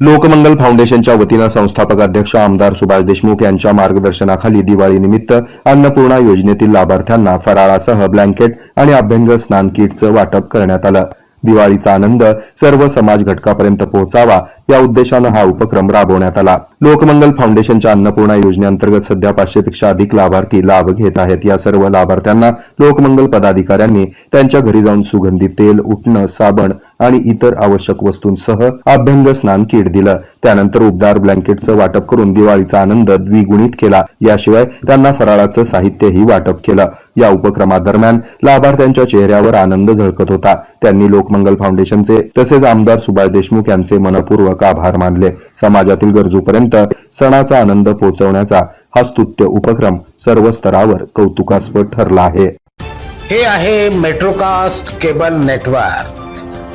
लोकमंगल फाउंडेशनच्या वतीनं संस्थापक अध्यक्ष आमदार सुभाष देशमुख यांच्या मार्गदर्शनाखाली दिवाळीनिमित्त अन्नपूर्णा योजनेतील लाभार्थ्यांना फराळासह ब्लँकेट आणि अभ्यंग स्नान किटचं वाटप करण्यात आलं. दिवाळीचा आनंद सर्व समाज घटकापर्यंत पोहोचावा या उद्देशानं हा उपक्रम राबवण्यात आला. लोकमंगल फाउंडेशनच्या अन्नपूर्णा योजनेअंतर्गत सध्या पाचशेपेक्षा अधिक लाभार्थी लाभ घेत आहेत. या सर्व लाभार्थ्यांना लोकमंगल पदाधिकाऱ्यांनी त्यांच्या घरी जाऊन सुगंधी तेल उठणं साबण आणि इतर आवश्यक वस्तूंसह अभ्यंग स्नान किट दिलं. त्यानंतर उबदार ब्लँकेटचं वाटप करून दिवाळीचा आनंद द्विगुणित केला. याशिवाय त्यांना फराळाचं साहित्यही वाटप केलं. या उपक्रमादरम्यान लाभार्थ्यांच्या चेहऱ्यावर आनंद झळकत होता. त्यांनी लोकमंगल फाउंडेशनचे तसेच आमदार सुभाष देशमुख यांचे मनपूर्वक आभार मानले. समाजातील गरजूपर्यंत सणाचा आनंद पोहोचवण्याचा हा स्तुत्य उपक्रम सर्व स्तरावर कौतुकास्पद ठरला आहे. हे आहे मेट्रोकास्ट केबल नेटवर्क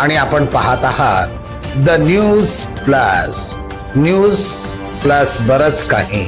आणि आपण पाहत आहात the news plus news plus बरच काही.